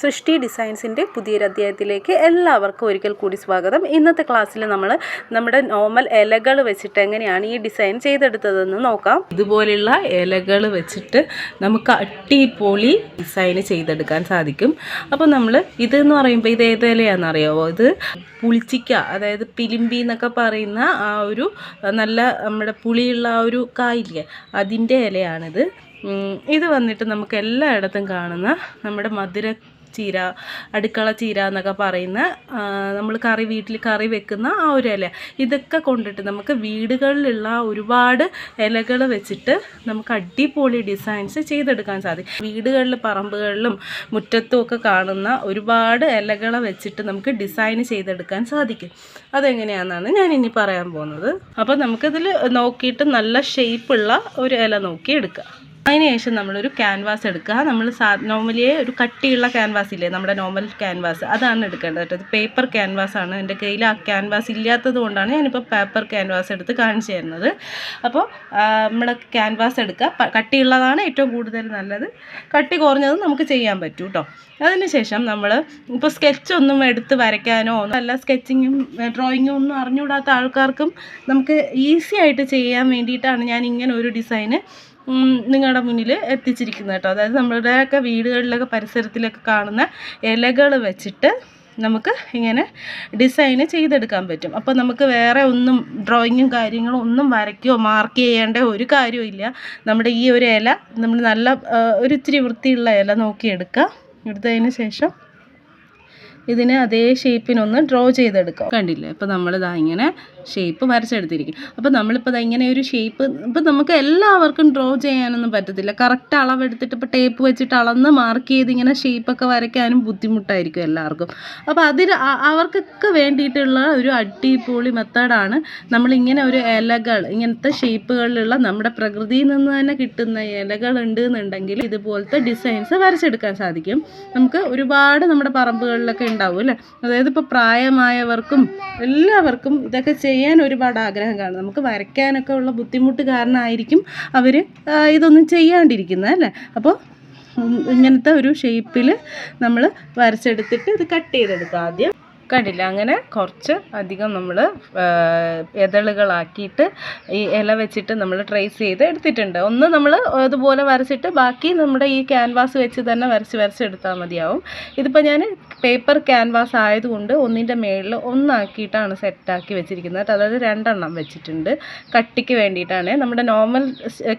സൃഷ്ടി ഡിസൈൻസിന്റെ പുതിയൊരു അധ്യായത്തിലേക്ക് എല്ലാവർക്കും ഒരിക്കൽ കൂടി സ്വാഗതം. ഇന്നത്തെ ക്ലാസ്സിൽ നമ്മൾ നമ്മുടെ നോർമൽ ഇലകൾ വെച്ചിട്ട് എങ്ങനെയാണ് ഈ ഡിസൈൻ ചെയ്തെടുത്തതെന്ന് നോക്കാം. ഇതുപോലെയുള്ള ഇലകൾ വെച്ചിട്ട് നമുക്ക് അട്ടിപ്പൊളി ഡിസൈൻ ചെയ്തെടുക്കാൻ സാധിക്കും. അപ്പോൾ നമ്മൾ ഇതെന്ന് പറയുമ്പോൾ ഇത് ഏത് ഇലയാണെന്ന് അറിയാമോ ഇത് പുളിച്ചിക്ക അതായത് പിലിമ്പി എന്നൊക്കെ പറയുന്ന ആ ഒരു നല്ല നമ്മുടെ പുളിയുള്ള ആ ഒരു കായില്ലേ അതിന്റെ ഇലയാണിത്. ഇത് വന്നിട്ട് നമുക്ക് എല്ലായിടത്തും കാണുന്ന നമ്മുടെ മധുര ചീര അടുക്കള ചീര എന്നൊക്കെ പറയുന്ന നമ്മൾ കറി വീട്ടിൽ കറി വെക്കുന്ന ആ ഒരു ഇല. ഇതൊക്കെ കൊണ്ടിട്ട് നമുക്ക് വീടുകളിലുള്ള ഒരുപാട് ഇലകൾ വെച്ചിട്ട് നമുക്ക് അടിപൊളി ഡിസൈൻസ് ചെയ്തെടുക്കാൻ സാധിക്കും. വീടുകളിൽ പറമ്പുകളിലും മുറ്റത്തും ഒക്കെ കാണുന്ന ഒരുപാട് ഇലകളെ വെച്ചിട്ട് നമുക്ക് ഡിസൈൻ ചെയ്തെടുക്കാൻ സാധിക്കും. അതെങ്ങനെയാണെന്നാണ് ഞാൻ ഇനി പറയാൻ പോകുന്നത്. അപ്പോൾ നമുക്കിതിൽ നോക്കിയിട്ട് നല്ല ഷേപ്പുള്ള ഒരു ഇല നോക്കി എടുക്കുക അതിനുശേഷം നമ്മളൊരു ക്യാൻവാസ് എടുക്കുക. നമ്മൾ സാ നോർമലി ഒരു കട്ടിയുള്ള ക്യാൻവാസ് ഇല്ലേ? നമ്മുടെ നോർമൽ ക്യാൻവാസ് അതാണ് എടുക്കേണ്ടത് കേട്ടോ. പേപ്പർ ക്യാൻവാസ് ആണ്. എന്റെ കയ്യിൽ ആ ക്യാൻവാസ് ഇല്ലാത്തത് കൊണ്ടാണ് ഞാനിപ്പോൾ പേപ്പർ ക്യാൻവാസ് എടുത്ത് കാണിച്ചു തരുന്നത്. അപ്പോൾ നമ്മുടെ ക്യാൻവാസ് എടുക്കുക. കട്ടിയുള്ളതാണ് ഏറ്റവും കൂടുതൽ നല്ലത്. കട്ടി കുറഞ്ഞത് നമുക്ക് ചെയ്യാൻ പറ്റും കേട്ടോ. അതിനുശേഷം നമ്മൾ ഇപ്പോൾ സ്കെച്ചൊന്നും എടുത്ത് വരയ്ക്കാനോ അല്ല സ്കെച്ചിങ്ങും ഡ്രോയിങ്ങും ഒന്നും അറിഞ്ഞുകൂടാത്ത ആൾക്കാർക്കും നമുക്ക് ഈസി ആയിട്ട് ചെയ്യാൻ വേണ്ടിയിട്ടാണ് ഞാൻ ഇങ്ങനെ ഒരു ഡിസൈന് നിങ്ങളുടെ മുന്നിൽ എത്തിച്ചിരിക്കുന്നത് കേട്ടോ. അതായത് നമ്മുടെയൊക്കെ വീടുകളിലൊക്കെ പരിസരത്തിലൊക്കെ കാണുന്ന ഇലകൾ വെച്ചിട്ട് നമുക്ക് ഇങ്ങനെ ഡിസൈന് ചെയ്തെടുക്കാൻ പറ്റും. അപ്പോൾ നമുക്ക് വേറെ ഒന്നും ഡ്രോയിങ്ങും കാര്യങ്ങളും ഒന്നും വരയ്ക്കുകയോ മാർക്ക് ചെയ്യേണ്ട ഒരു കാര്യവും ഇല്ല. നമ്മുടെ ഈ ഒരു ഇല നമ്മൾ നല്ല ഒരു ഇത്തിരി വൃത്തിയുള്ള ഇല നോക്കിയെടുക്കുക എടുത്തതിന് ശേഷം ഇതിനെ അതേ ഷേപ്പിനൊന്ന് ഡ്രോ ചെയ്തെടുക്കാം. കണ്ടില്ലേ? അപ്പോൾ നമ്മളിതാ ഇങ്ങനെ ഷേപ്പ് വരച്ചെടുത്തിരിക്കും. അപ്പോൾ നമ്മളിപ്പോൾ ഇങ്ങനെ ഒരു ഷേപ്പ് ഇപ്പം നമുക്ക് എല്ലാവർക്കും ഡ്രോ ചെയ്യാനൊന്നും പറ്റത്തില്ല. കറക്റ്റ് അളവെടുത്തിട്ട് ഇപ്പോൾ ടേപ്പ് വെച്ചിട്ട് അളന്ന് മാർക്ക് ചെയ്ത് ഇങ്ങനെ ഷേപ്പൊക്കെ വരയ്ക്കാനും ബുദ്ധിമുട്ടായിരിക്കും എല്ലാവർക്കും. അപ്പോൾ അതിന് അവർക്കൊക്കെ വേണ്ടിയിട്ടുള്ള ഒരു അടിപൊളി മെത്തേഡാണ് നമ്മളിങ്ങനെ ഒരു ഇലകൾ ഇങ്ങനത്തെ ഷേപ്പുകളിലുള്ള നമ്മുടെ പ്രകൃതിയിൽ നിന്ന് തന്നെ കിട്ടുന്ന ഇലകൾ ഉണ്ട് എന്നുണ്ടെങ്കിൽ ഇതുപോലത്തെ ഡിസൈൻസ് വരച്ചെടുക്കാൻ സാധിക്കും. നമുക്ക് ഒരുപാട് നമ്മുടെ പറമ്പുകളിലൊക്കെ ഉണ്ടാവും അല്ലേ? അതായത് ഇപ്പോൾ പ്രായമായവർക്കും എല്ലാവർക്കും ഇതൊക്കെ ചെയ്യാൻ ഒരുപാട് ആഗ്രഹം കാണും. നമുക്ക് വരയ്ക്കാനൊക്കെ ഉള്ള ബുദ്ധിമുട്ട് കാരണമായിരിക്കും അവർ ഇതൊന്നും ചെയ്യാണ്ടിരിക്കുന്നത് അല്ലേ? അപ്പോൾ ഇങ്ങനത്തെ ഒരു ഷേപ്പിൽ നമ്മൾ വരച്ചെടുത്തിട്ട് ഇത് കട്ട് ചെയ്തെടുക്കുക ആദ്യം. കണ്ടില്ല? അങ്ങനെ കുറച്ച് അധികം നമ്മൾ ഇതളുകളാക്കിയിട്ട് ഈ ഇല വെച്ചിട്ട് നമ്മൾ ട്രേസ് ചെയ്ത് എടുത്തിട്ടുണ്ട്. ഒന്ന് നമ്മൾ ഇതുപോലെ വരച്ചിട്ട് ബാക്കി നമ്മുടെ ഈ ക്യാൻവാസ് വെച്ച് തന്നെ വരച്ച് വരച്ചെടുത്താൽ മതിയാവും. ഇതിപ്പോൾ ഞാൻ പേപ്പർ ക്യാൻവാസ് ആയതുകൊണ്ട് ഒന്നിന്റെ മേളിൽ ഒന്നാക്കിയിട്ടാണ് സെറ്റാക്കി വെച്ചിരിക്കുന്നത്. അതായത് രണ്ടെണ്ണം വെച്ചിട്ടുണ്ട്. കട്ടിക്ക് വേണ്ടിയിട്ടാണ്. നമ്മുടെ നോർമൽ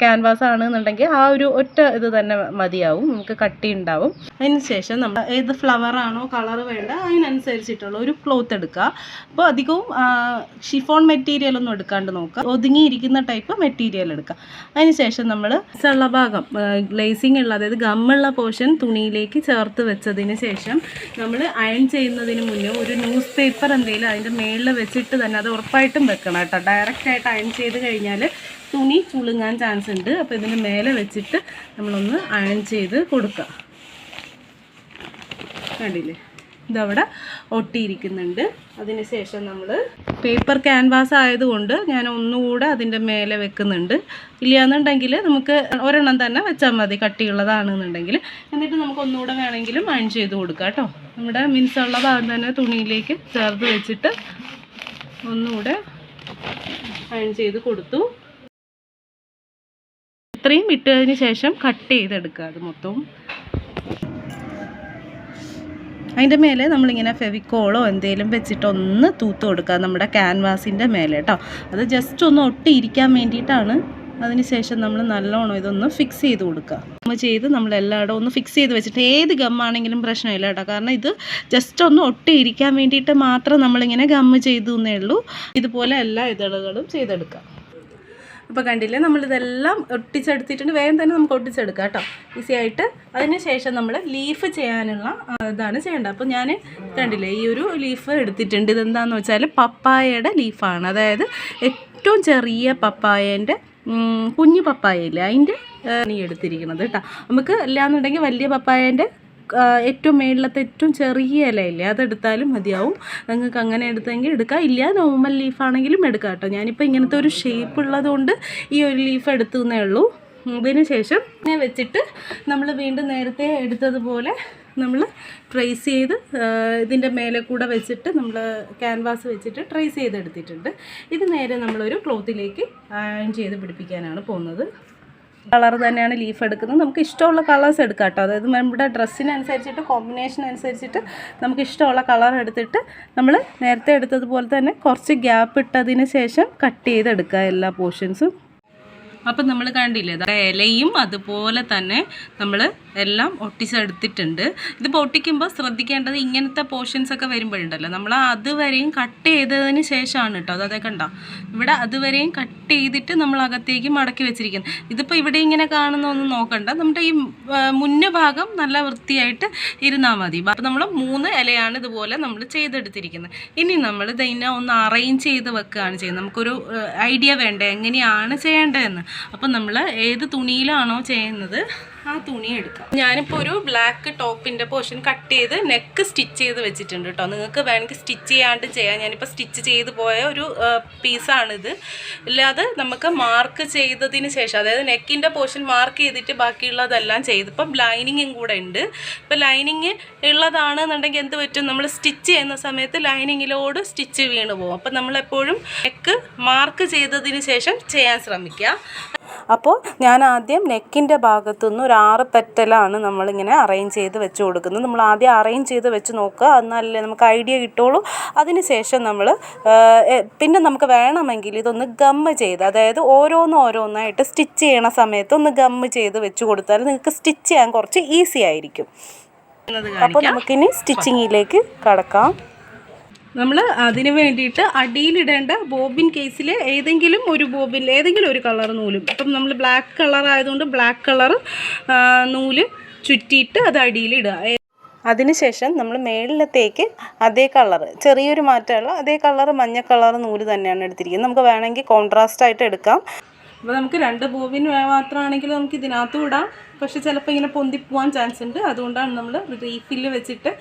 ക്യാൻവാസ് ആണെന്നുണ്ടെങ്കിൽ ആ ഒരു ഒറ്റ ഇത് തന്നെ മതിയാവും. നമുക്ക് കട്ടി ഉണ്ടാവും. അതിനുശേഷം നമ്മൾ ഏത് ഫ്ലവർ ആണോ കളർ വേണ്ട അതിനനുസരിച്ചിട്ടുള്ള ഒരു ക്ലോത്ത് എടുക്കുക. അപ്പോൾ അധികവും ഷിഫോൺ മെറ്റീരിയൽ ഒന്നും എടുക്കാണ്ട് നോക്കുക. ഒതുങ്ങിയിരിക്കുന്ന ടൈപ്പ് മെറ്റീരിയൽ എടുക്കുക. അതിനുശേഷം നമ്മൾ ഉള്ള ഭാഗം ഉള്ള അതായത് ഗമ്മുള്ള പോർഷൻ തുണിയിലേക്ക് ചേർത്ത് വെച്ചതിന് ശേഷം നമ്മൾ അയൺ ചെയ്യുന്നതിന് മുന്നേ ഒരു ന്യൂസ് പേപ്പർ എന്തെങ്കിലും അതിന്റെ മേളിൽ വെച്ചിട്ട് തന്നെ അത് ഉറപ്പായിട്ടും വെക്കണം കേട്ടോ. ഡയറക്റ്റായിട്ട് അയൺ ചെയ്ത് കഴിഞ്ഞാൽ തുണി ചുളുങ്ങാൻ ചാൻസ് ഉണ്ട്. അപ്പോൾ ഇതിന്റെ മേലെ വെച്ചിട്ട് നമ്മളൊന്ന് അയൺ ചെയ്ത് കൊടുക്കുക കണ്ടില്ലേ? ഇതവിടെ ഒട്ടിയിരിക്കുന്നുണ്ട്. അതിന് ശേഷം നമ്മൾ പേപ്പർ ക്യാൻവാസ് ആയതുകൊണ്ട് ഞാൻ ഒന്നുകൂടെ അതിന്റെ മേലെ വെക്കുന്നുണ്ട്. ഇല്ലയെന്നുണ്ടെങ്കിൽ നമുക്ക് ഒരെണ്ണം തന്നെ വെച്ചാൽ മതി കട്ടിയുള്ളതാണെന്നുണ്ടെങ്കിൽ എന്നിട്ട് നമുക്ക് ഒന്നുകൂടെ വേണമെങ്കിലും അയൺ ചെയ്ത് കൊടുക്കാം കേട്ടോ. നമ്മുടെ മിൻസുള്ള ഭാഗം തന്നെ തുണിയിലേക്ക് ചേർത്ത് വെച്ചിട്ട് ഒന്നുകൂടെ അയൺ ചെയ്ത് കൊടുത്തു. ഇത്രയും ഇട്ടതിന് ശേഷം കട്ട് ചെയ്തെടുക്കുക അത് മൊത്തവും. അതിന്റെ മേലെ നമ്മളിങ്ങനെ ഫെവിക്കോളോ എന്തെങ്കിലും വെച്ചിട്ട് ഒന്ന് തൂത്ത് കൊടുക്കുക നമ്മുടെ ക്യാൻവാസിന്റെ മേലെ കേട്ടോ അത് ജസ്റ്റ് ഒന്ന് ഒട്ടിയിരിക്കാൻ വേണ്ടിയിട്ടാണ്. അതിനുശേഷം നമ്മൾ നല്ലോണം ഇതൊന്ന് ഫിക്സ് ചെയ്ത് കൊടുക്കുക. നമ്മൾ ചെയ്ത് നമ്മൾ എല്ലായിടവും ഒന്ന് ഫിക്സ് ചെയ്ത് വെച്ചിട്ട് ഏത് ഗമ്മാണെങ്കിലും പ്രശ്നമില്ല കേട്ടോ കാരണം ഇത് ജസ്റ്റ് ഒന്ന് ഒട്ടിയിരിക്കാൻ വേണ്ടിയിട്ട് മാത്രം നമ്മളിങ്ങനെ ഗമ്മ് ചെയ്തു എന്നേ ഉള്ളൂ. ഇതുപോലെ എല്ലാ ഇതളുകളും ചെയ്തെടുക്കാം. അപ്പോൾ കണ്ടില്ലേ? നമ്മളിതെല്ലാം ഒട്ടിച്ചെടുത്തിട്ടുണ്ട്. വേഗം തന്നെ നമുക്ക് ഒട്ടിച്ചെടുക്കാം കേട്ടോ. ഈസി ആയിട്ട്. അതിന് ശേഷം നമ്മൾ ലീഫ് ചെയ്യാനുള്ള ഇതാണ് ചെയ്യേണ്ടത്. അപ്പോൾ ഞാൻ കണ്ടില്ലേ ഈ ഒരു ലീഫ് എടുത്തിട്ടുണ്ട്. ഇതെന്താണെന്ന് വെച്ചാൽ പപ്പായയുടെ ലീഫാണ്. അതായത് ഏറ്റവും ചെറിയ പപ്പായേന്റെ കുഞ്ഞു പപ്പായ ഇല്ലേ അതിന്റെ നീ എടുത്തിരിക്കുന്നത് കേട്ടോ. നമുക്ക് ഇല്ലാന്നുണ്ടെങ്കിൽ വലിയ പപ്പായേന്റെ ഏറ്റവും മേളിലത്തെ ഏറ്റവും ചെറിയ ഇലയില്ലേ അതെടുത്താലും മതിയാവും. നിങ്ങൾക്ക് അങ്ങനെ എടുത്തെങ്കിൽ എടുക്കാം. ഇല്ല നോർമൽ ലീഫാണെങ്കിലും എടുക്കാം കേട്ടോ. ഞാനിപ്പോൾ ഇങ്ങനത്തെ ഒരു ഷേപ്പ് ഉള്ളതുകൊണ്ട് ഈ ഒരു ലീഫ് എടുത്തുന്നേ ഉള്ളൂ. ഇതിന് ശേഷം ഇങ്ങനെ വെച്ചിട്ട് നമ്മൾ വീണ്ടും നേരത്തെ എടുത്തതുപോലെ നമ്മൾ ട്രേസ് ചെയ്ത് ഇതിന്റെ മേലെ കൂടെ വെച്ചിട്ട് നമ്മൾ ക്യാൻവാസ് വെച്ചിട്ട് ട്രേസ് ചെയ്തെടുത്തിട്ടുണ്ട്. ഇത് നേരെ നമ്മളൊരു ക്ലോത്തിലേക്ക് അയൺ ചെയ്ത് പിടിപ്പിക്കാനാണ് പോകുന്നത്. കളർ തന്നെയാണ് ലീഫ് എടുക്കുന്നത്. നമുക്ക് ഇഷ്ടമുള്ള കളേഴ്സ് എടുക്കാം കേട്ടോ. അതായത് നമ്മുടെ ഡ്രസ്സിനനുസരിച്ചിട്ട് കോമ്പിനേഷൻ അനുസരിച്ചിട്ട് നമുക്ക് ഇഷ്ടമുള്ള കളർ എടുത്തിട്ട് നമ്മൾ നേരത്തെ എടുത്തതുപോലെ തന്നെ കുറച്ച് ഗ്യാപ്പ് ഇട്ടതിന് ശേഷം കട്ട് ചെയ്തെടുക്കുക എല്ലാ പോർഷൻസും അപ്പം നമ്മൾ കണ്ടില്ലേ ഇലയും അതുപോലെ തന്നെ നമ്മൾ എല്ലാം ഒട്ടിച്ചെടുത്തിട്ടുണ്ട്. ഇത് പൊട്ടിക്കുമ്പോൾ ശ്രദ്ധിക്കേണ്ടത് ഇങ്ങനത്തെ പോർഷൻസ് ഒക്കെ വരുമ്പോഴുണ്ടല്ലോ. നമ്മൾ അതുവരെയും കട്ട് ചെയ്തതിന് ശേഷമാണ് കേട്ടോ. അതെ കണ്ടോ? ഇവിടെ അതുവരെയും കട്ട് ചെയ്തിട്ട് നമ്മൾ അകത്തേക്ക് മടക്കി വെച്ചിരിക്കുന്നത് ഇതിപ്പോൾ ഇവിടെ ഇങ്ങനെ കാണുന്നൊന്നും നോക്കണ്ട. നമ്മുടെ ഈ മുന്ന ഭാഗം നല്ല വൃത്തിയായിട്ട് ഇരുന്നാൽ മതി. അപ്പം നമ്മൾ മൂന്ന് ഇലയാണ് ഇതുപോലെ നമ്മൾ ചെയ്തെടുത്തിരിക്കുന്നത്. ഇനി നമ്മൾ ഇതിനെ ഒന്ന് അറേഞ്ച് ചെയ്ത് വെക്കുകയാണ് ചെയ്യുന്നത്. നമുക്കൊരു ഐഡിയ വേണ്ടേ? എങ്ങനെയാണ് ചെയ്യേണ്ടതെന്ന്? അപ്പം നമ്മൾ ഏത് തുണിയിലാണോ ചെയ്യുന്നത് ആ തുണി എടുക്കാം ഞാനിപ്പോൾ ഒരു ബ്ലാക്ക് ടോപ്പിന്റെ പോർഷൻ കട്ട് ചെയ്ത് നെക്ക് സ്റ്റിച്ച് ചെയ്ത് വെച്ചിട്ടുണ്ട് കേട്ടോ നിങ്ങൾക്ക് വേണമെങ്കിൽ സ്റ്റിച്ച് ചെയ്യാണ്ട് ചെയ്യാം. ഞാനിപ്പോൾ സ്റ്റിച്ച് ചെയ്ത് പോയ ഒരു പീസാണിത് ഇല്ലാതെ നമുക്ക് മാർക്ക് ചെയ്തതിന് ശേഷം അതായത് നെക്കിന്റെ പോർഷൻ മാർക്ക് ചെയ്തിട്ട് ബാക്കിയുള്ളതെല്ലാം ചെയ്ത് ഇപ്പം ലൈനിങ്ങും കൂടെ ഉണ്ട്. ഇപ്പം ലൈനിങ് ഉള്ളതാണെന്നുണ്ടെങ്കിൽ എന്ത് പറ്റും? നമ്മൾ സ്റ്റിച്ച് ചെയ്യുന്ന സമയത്ത് ലൈനിങ്ങിലോട് സ്റ്റിച്ച് വീണ് പോകും. അപ്പം നമ്മളെപ്പോഴും നെക്ക് മാർക്ക് ചെയ്തതിന് ശേഷം ചെയ്യാൻ ശ്രമിക്കുക. അപ്പോൾ ഞാൻ ആദ്യം നെക്കിന്റെ ഭാഗത്തുനിന്ന് ഒരു ആറ് പെറ്റലാണ് നമ്മളിങ്ങനെ അറേഞ്ച് ചെയ്ത് വെച്ച് കൊടുക്കുന്നത്. നമ്മൾ ആദ്യം അറേഞ്ച് ചെയ്ത് വെച്ച് നോക്കുക. എന്നാലല്ലേ നമുക്ക് ഐഡിയ കിട്ടുള്ളൂ. അതിന് ശേഷം നമ്മൾ പിന്നെ നമുക്ക് വേണമെങ്കിൽ ഇതൊന്ന് ഗമ്മ് ചെയ്ത് അതായത് ഓരോന്ന് ഓരോന്നായിട്ട് സ്റ്റിച്ച് ചെയ്യണ സമയത്ത് ഒന്ന് ഗമ്മ് ചെയ്ത് വെച്ച് കൊടുത്താൽ നിങ്ങൾക്ക് സ്റ്റിച്ച് ചെയ്യാൻ കുറച്ച് ഈസി ആയിരിക്കും. അപ്പോൾ നമുക്കിനി സ്റ്റിച്ചിങ്ങിലേക്ക് കടക്കാം. നമ്മൾ അതിന് വേണ്ടിയിട്ട് അടിയിലിടേണ്ട ബോബിൻ കേസിൽ ഏതെങ്കിലും ഒരു ബോബിൻ ഏതെങ്കിലും ഒരു കളർ നൂലും. ഇപ്പം നമ്മൾ ബ്ലാക്ക് കളർ ആയതുകൊണ്ട് ബ്ലാക്ക് കളർ നൂൽ ചുറ്റിയിട്ട് അത് അടിയിലിടുക. അതിനുശേഷം നമ്മൾ മേളിലത്തേക്ക് അതേ കളർ ചെറിയൊരു മാറ്റമുള്ള അതേ കളർ മഞ്ഞ കളർ നൂൽ തന്നെയാണ് എടുത്തിരിക്കുന്നത്. നമുക്ക് വേണമെങ്കിൽ കോൺട്രാസ്റ്റ് ആയിട്ട് എടുക്കാം. അപ്പോൾ നമുക്ക് രണ്ട് ബോബിൻ മാത്രമാണെങ്കിൽ നമുക്ക് ഇതിനകത്തും ഇടാം പക്ഷെ ചിലപ്പോൾ ഇങ്ങനെ പൊന്തിപ്പോവാൻ ചാൻസ് ഉണ്ട്. അതുകൊണ്ടാണ് നമ്മൾ റീഫില്ല് വെച്ചിട്ട്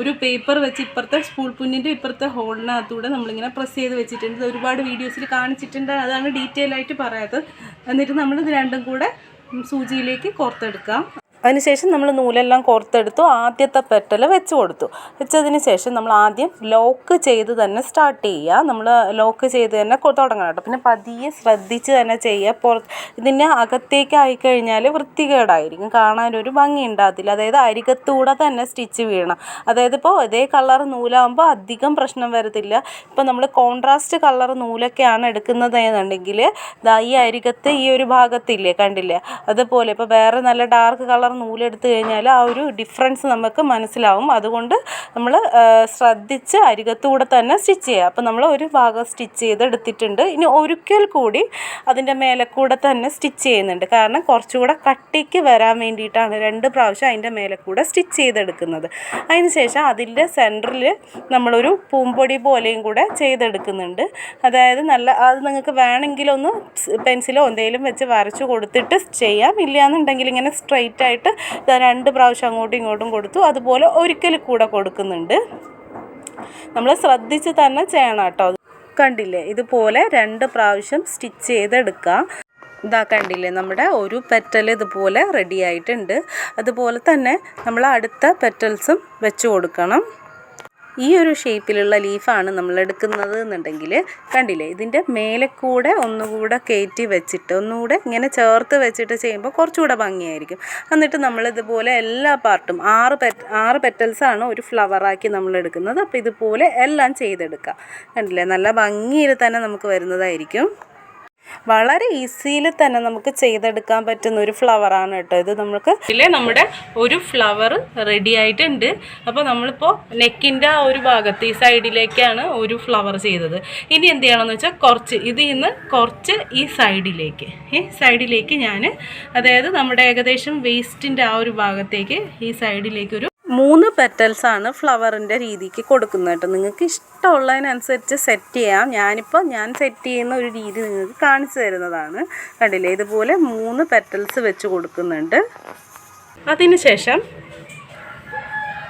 ഒരു പേപ്പർ വെച്ച് ഇപ്പുറത്തെ സ്പൂൾ പുന്നിന്റെ ഇപ്പുറത്തെ ഹോളിനകത്തൂടെ നമ്മളിങ്ങനെ പ്രസ് ചെയ്ത് വെച്ചിട്ടുണ്ട്. ഒരുപാട് വീഡിയോസിൽ കാണിച്ചിട്ടുണ്ട്. അതാണ് ഡീറ്റെയിൽ ആയിട്ട് പറയാത്തത്. എന്നിട്ട് നമ്മൾ ഇത് രണ്ടും കൂടെ സൂചിയിലേക്ക് കോർത്തെടുക്കാം. അതിനുശേഷം നമ്മൾ നൂലെല്ലാം കോർത്തെടുത്തു ആദ്യത്തെ പെറ്റൽ വെച്ച് കൊടുത്തു. വെച്ചതിന് ശേഷം നമ്മൾ ആദ്യം ലോക്ക് ചെയ്ത് തന്നെ സ്റ്റാർട്ട് ചെയ്യുക. നമ്മൾ ലോക്ക് ചെയ്ത് തന്നെ തുടങ്ങണം കേട്ടോ. പിന്നെ പതിയെ ശ്രദ്ധിച്ച് തന്നെ ചെയ്യുക. പുറ ഇതിന്റെ അകത്തേക്ക് ആയിക്കഴിഞ്ഞാൽ വൃത്തികേടായിരിക്കും. കാണാനൊരു ഭംഗി ഉണ്ടാകത്തില്ല. അതായത് അരികത്തൂടെ തന്നെ സ്റ്റിച്ച് വീഴണം. അതായത് ഇപ്പോൾ ഇതേ കളർ നൂലാകുമ്പോൾ അധികം പ്രശ്നം വരത്തില്ല. ഇപ്പോൾ നമ്മൾ കോൺട്രാസ്റ്റ് കളർ നൂലൊക്കെയാണ് എടുക്കുന്നത് എന്നുണ്ടെങ്കിൽ ഈ അരികത്ത് ഈ ഒരു ഭാഗത്തില്ലേ കണ്ടില്ലേ? അതുപോലെ ഇപ്പോൾ വേറെ നല്ല ഡാർക്ക് കളർ നൂലെടുത്ത് കഴിഞ്ഞാൽ ആ ഒരു ഡിഫറൻസ് നമുക്ക് മനസ്സിലാവും. അതുകൊണ്ട് നമ്മൾ ശ്രദ്ധിച്ച് അരികത്തൂടെ തന്നെ സ്റ്റിച്ച് ചെയ്യുക. അപ്പോൾ നമ്മൾ ഒരു ഭാഗം സ്റ്റിച്ച് ചെയ്തെടുത്തിട്ടുണ്ട്. ഇനി ഒരിക്കൽ കൂടി അതിന്റെ മേലെ കൂടെ തന്നെ സ്റ്റിച്ച് ചെയ്യുന്നുണ്ട്. കാരണം കുറച്ചുകൂടെ കട്ടിക്ക് വരാൻ വേണ്ടിയിട്ടാണ് രണ്ട് പ്രാവശ്യം അതിന്റെ മേലെ കൂടെ സ്റ്റിച്ച് ചെയ്തെടുക്കുന്നത്. അതിന് ശേഷം അതിന്റെ സെന്ററിൽ നമ്മളൊരു പൂമ്പൊടി പോലെയും കൂടെ ചെയ്തെടുക്കുന്നുണ്ട്. അതായത് നല്ല അത് നിങ്ങൾക്ക് വേണമെങ്കിലൊന്ന് പെൻസിലോ എന്തെങ്കിലും വെച്ച് വരച്ചു കൊടുത്തിട്ട് ചെയ്യാം. ഇല്ലയെന്നുണ്ടെങ്കിൽ ഇങ്ങനെ സ്ട്രെയിറ്റ് ആയിട്ട് ദാ രണ്ട് പ്രാവശ്യം അങ്ങോട്ടും ഇങ്ങോട്ടും കൊടുത്തു. അതുപോലെ ഒരിക്കൽ കൂടെ കൊടുക്കുന്നുണ്ട്. നമ്മൾ ശ്രദ്ധിച്ച് തന്നെ ചെയ്യണം കേട്ടോ. കണ്ടില്ലേ? ഇതുപോലെ രണ്ട് പ്രാവശ്യം സ്റ്റിച്ച് ചെയ്തെടുക്കാം. ഇതാ കണ്ടില്ലേ? നമ്മുടെ ഒരു പെറ്റൽ ഇതുപോലെ റെഡി ആയിട്ടുണ്ട്. അതുപോലെ തന്നെ നമ്മൾ അടുത്ത പെറ്റൽസും വെച്ച് കൊടുക്കണം. ഈ ഒരു ഷേപ്പിലുള്ള ലീഫാണ് നമ്മൾ എടുക്കുന്നത് എന്നുണ്ടെങ്കിൽ കണ്ടില്ലേ ഇതിന്റെ മേലെ കൂടെ ഒന്നുകൂടെ കയറ്റി വെച്ചിട്ട് ഒന്നുകൂടെ ഇങ്ങനെ ചേർത്ത് വെച്ചിട്ട് ചെയ്യുമ്പോൾ കുറച്ചുകൂടെ ഭംഗിയായിരിക്കും. എന്നിട്ട് നമ്മൾ ഇതുപോലെ എല്ലാ പാർട്ടും ആറ് പെറ്റ് ആറ് പെറ്റൽസാണ് ഒരു ഫ്ലവറാക്കി നമ്മൾ എടുക്കുന്നത്. അപ്പോൾ ഇതുപോലെ എല്ലാം ചെയ്തെടുക്കാം. കണ്ടില്ലേ നല്ല ഭംഗിയിൽ തന്നെ നമുക്ക് വരുന്നതായിരിക്കും. വളരെ ഈസിയിൽ തന്നെ നമുക്ക് ചെയ്തെടുക്കാൻ പറ്റുന്ന ഒരു ഫ്ലവറാണ് കേട്ടോ. ഇത് നമുക്ക് ഇതിലെ നമ്മുടെ ഒരു ഫ്ലവർ റെഡി ആയിട്ടുണ്ട്. അപ്പോൾ നമ്മളിപ്പോൾ നെക്കിന്റെ ആ ഒരു ഭാഗത്ത് ഈ സൈഡിലേക്കാണ് ഒരു ഫ്ലവർ ചെയ്തത്. ഇനി എന്ത് ചെയ്യണമെന്ന് വെച്ചാൽ കുറച്ച് ഇതിൽ നിന്ന് കുറച്ച് ഈ സൈഡിലേക്ക് ഈ സൈഡിലേക്ക് ഞാൻ അതായത് നമ്മുടെ ഏകദേശം വേസ്റ്റിന്റെ ആ ഒരു ഭാഗത്തേക്ക് ഈ സൈഡിലേക്ക് ഒരു മൂന്ന് പെറ്റൽസ് ആണ് ഫ്ലവറിന്റെ രീതിക്ക് കൊടുക്കുന്നത് കേട്ടോ. നിങ്ങൾക്ക് ഇഷ്ടമുള്ളതിനനുസരിച്ച് സെറ്റ് ചെയ്യാം. ഞാനിപ്പോൾ ഞാൻ സെറ്റ് ചെയ്യുന്ന ഒരു രീതി നിങ്ങൾക്ക് കാണിച്ചു തരുന്നതാണ്. കണ്ടില്ലേ? ഇതുപോലെ മൂന്ന് പെറ്റൽസ് വെച്ച് കൊടുക്കുന്നുണ്ട്. അതിനുശേഷം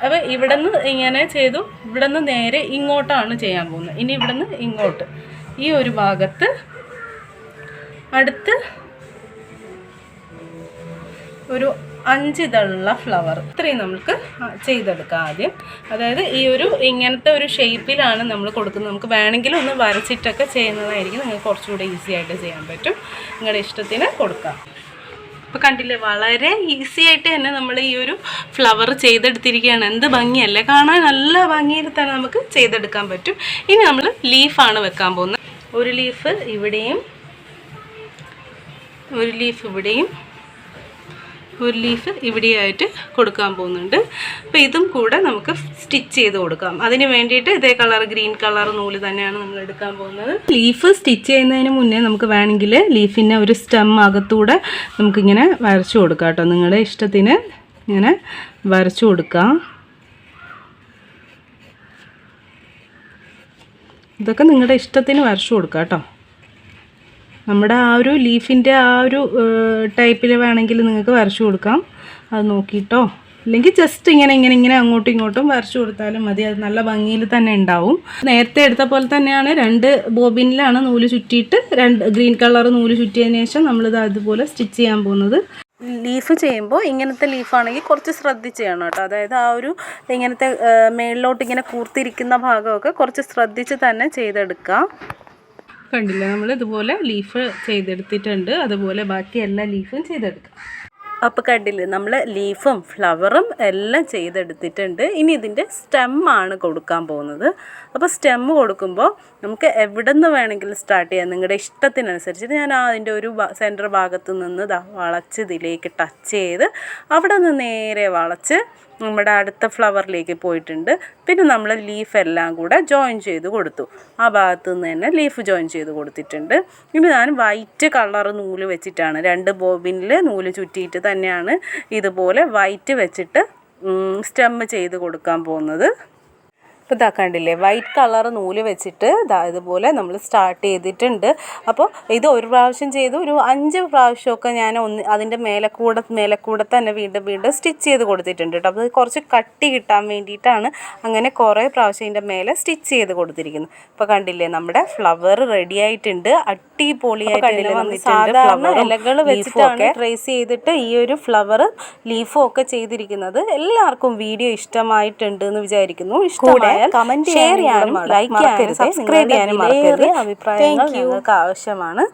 അപ്പോൾ ഇവിടെ നിന്ന് ഇങ്ങനെ ചെയ്തു. ഇവിടെ നിന്ന് നേരെ ഇങ്ങോട്ടാണ് ചെയ്യാൻ പോകുന്നത്. ഇനി ഇവിടെ നിന്ന് ഇങ്ങോട്ട്. ഈ ഒരു ഭാഗത്ത് അടുത്ത് ഒരു അഞ്ച് ഇതുള്ള ഫ്ലവർ ഇത്രയും നമുക്ക് ചെയ്തെടുക്കാം ആദ്യം. അതായത് ഈ ഒരു ഇങ്ങനത്തെ ഒരു ഷേപ്പിലാണ് നമ്മൾ കൊടുക്കുന്നത്. നമുക്ക് വേണമെങ്കിൽ ഒന്ന് വരച്ചിട്ടൊക്കെ ചെയ്യുന്നതായിരിക്കും നിങ്ങൾക്ക് കുറച്ചുകൂടെ ഈസി ആയിട്ട് ചെയ്യാൻ പറ്റും. നിങ്ങളുടെ ഇഷ്ടത്തിന് കൊടുക്കാം. ഇപ്പോൾ കണ്ടില്ലേ വളരെ ഈസി ആയിട്ട് തന്നെ നമ്മൾ ഈ ഒരു ഫ്ലവർ ചെയ്തെടുത്തിരിക്കുകയാണ്. എന്ത് ഭംഗിയല്ലേ? കാണാൻ നല്ല ഭംഗിയിൽ തന്നെ നമുക്ക് ചെയ്തെടുക്കാൻ പറ്റും. ഇനി നമ്മൾ ലീഫാണ് വെക്കാൻ പോകുന്നത്. ഒരു ലീഫ് ഇവിടെയും ഒരു ലീഫ് ഇവിടെയും ഒരു ലീഫ് ഇവിടെയായിട്ട് കൊടുക്കാൻ പോകുന്നുണ്ട്. അപ്പോൾ ഇതും കൂടെ നമുക്ക് സ്റ്റിച്ച് ചെയ്ത് കൊടുക്കാം. അതിന് വേണ്ടിയിട്ട് ഇതേ കളർ ഗ്രീൻ കളർ നൂൽ തന്നെയാണ് നമ്മൾ എടുക്കാൻ പോകുന്നത്. ലീഫ് സ്റ്റിച്ച് ചെയ്യുന്നതിന് മുന്നേ നമുക്ക് വേണമെങ്കിൽ ലീഫിന്റെ ഒരു സ്റ്റെം അകത്തൂടെ നമുക്കിങ്ങനെ വരച്ചു കൊടുക്കാം കേട്ടോ. നിങ്ങളുടെ ഇഷ്ടത്തിന് ഇങ്ങനെ വരച്ചു കൊടുക്കാം. ഇതൊക്കെ നിങ്ങളുടെ ഇഷ്ടത്തിന് വരച്ചു കൊടുക്കാം കേട്ടോ. നമ്മുടെ ആ ഒരു ലീഫിന്റെ ആ ഒരു ടൈപ്പിൽ വേണമെങ്കിൽ നിങ്ങൾക്ക് വരച്ചു കൊടുക്കാം. അത് നോക്കിയിട്ടോ അല്ലെങ്കിൽ ജസ്റ്റ് ഇങ്ങനെ ഇങ്ങനെ ഇങ്ങനെ അങ്ങോട്ടും ഇങ്ങോട്ടും വരച്ചു കൊടുത്താലും മതി. അത് നല്ല ഭംഗിയിൽ തന്നെ ഉണ്ടാവും. നേരത്തെ എടുത്ത പോലെ തന്നെയാണ് രണ്ട് ബോബിനിലാണ് നൂൽ ചുറ്റിയിട്ട് രണ്ട് ഗ്രീൻ കളർ നൂൽ ചുറ്റിയതിന് ശേഷം നമ്മളിത് അതുപോലെ സ്റ്റിച്ച് ചെയ്യാൻ പോകുന്നത്. ലീഫ് ചെയ്യുമ്പോൾ ഇങ്ങനത്തെ ലീഫാണെങ്കിൽ കുറച്ച് ശ്രദ്ധിച്ച് ചെയ്യണം കേട്ടോ. അതായത് ആ ഒരു ഇങ്ങനത്തെ മേളിലോട്ട് ഇങ്ങനെ കൂർത്തിരിക്കുന്ന ഭാഗമൊക്കെ കുറച്ച് ശ്രദ്ധിച്ച് തന്നെ ചെയ്തെടുക്കാം. കണ്ടില്ല. നമ്മൾ ഇതുപോലെ ലീഫ് ചെയ്തെടുത്തിട്ടുണ്ട്. അതുപോലെ ബാക്കി എല്ലാ ലീഫും ചെയ്തെടുക്കാം. അപ്പോൾ കണ്ടില്ലേ നമ്മൾ ലീഫും ഫ്ലവറും എല്ലാം ചെയ്തെടുത്തിട്ടുണ്ട്. ഇനി ഇതിന്റെ സ്റ്റെമ്മാണ് കൊടുക്കാൻ പോകുന്നത്. അപ്പോൾ സ്റ്റെം കൊടുക്കുമ്പോൾ നമുക്ക് എവിടെ നിന്ന് വേണമെങ്കിലും സ്റ്റാർട്ട് ചെയ്യാം. നിങ്ങളുടെ ഇഷ്ടത്തിനനുസരിച്ചിട്ട് ഞാൻ അതിന്റെ ഒരു സെന്റർ ഭാഗത്ത് നിന്ന് വളച്ച് ഇതിലേക്ക് ടച്ച് ചെയ്ത് അവിടെ നിന്ന് നേരെ വളച്ച് നമ്മുടെ അടുത്ത ഫ്ലവറിലേക്ക് പോയിട്ടുണ്ട്. പിന്നെ നമ്മൾ ലീഫ് എല്ലാം കൂടെ ജോയിൻ ചെയ്ത് കൊടുത്തു. ആ ഭാഗത്ത് നിന്ന് തന്നെ ലീഫ് ജോയിൻ ചെയ്ത് കൊടുത്തിട്ടുണ്ട്. ഇനി ഞാൻ വൈറ്റ് കളർ നൂൽ വെച്ചിട്ടാണ്. രണ്ട് ബോബിനിൽ നൂൽ ചുറ്റിയിട്ട് തന്നെയാണ് ഇതുപോലെ വൈറ്റ് വെച്ചിട്ട് സ്റ്റെം ചെയ്ത് കൊടുക്കാൻ പോകുന്നത്. ഇപ്പോൾ ഇതാ കണ്ടില്ലേ വൈറ്റ് കളർ നൂൽ വെച്ചിട്ട് ഇതാ ഇതുപോലെ നമ്മൾ സ്റ്റാർട്ട് ചെയ്തിട്ടുണ്ട്. അപ്പോൾ ഇത് ഒരു പ്രാവശ്യം ചെയ്തു ഒരു അഞ്ച് പ്രാവശ്യമൊക്കെ ഞാൻ ഒന്ന് അതിന്റെ മേലെ കൂടെ മേലെ കൂടെ തന്നെ വീണ്ടും വീണ്ടും സ്റ്റിച്ച് ചെയ്ത് കൊടുത്തിട്ടുണ്ട് കേട്ടോ അപ്പോൾ കുറച്ച് കട്ടി കിട്ടാൻ വേണ്ടിയിട്ടാണ് അങ്ങനെ കുറേ പ്രാവശ്യം ഇതിന്റെ മേലെ സ്റ്റിച്ച് ചെയ്ത് കൊടുത്തിരിക്കുന്നത് ഇപ്പോൾ കണ്ടില്ലേ നമ്മുടെ ഫ്ലവർ റെഡി ആയിട്ടുണ്ട് അടിപൊളിയായിട്ട് കണ്ടില്ലേ സാധാരണ ഇലകൾ വെച്ചിട്ടാണ് ട്രേസ് ചെയ്തിട്ട് ഈ ഒരു ഫ്ലവർ ലീഫും ഒക്കെ ചെയ്തിരിക്കുന്നത്. എല്ലാവർക്കും വീഡിയോ ഇഷ്ടമായിട്ടുണ്ട് എന്ന് വിചാരിക്കുന്നു. കമന്റ് ഷെയർ ചെയ്യാനും ലൈക്ക് ചെയ്യാനും സബ്സ്ക്രൈബ് ചെയ്യാനും മറക്കരുത്. അഭിപ്രായങ്ങൾ ഞങ്ങൾക്ക് ആവശ്യമാണ്.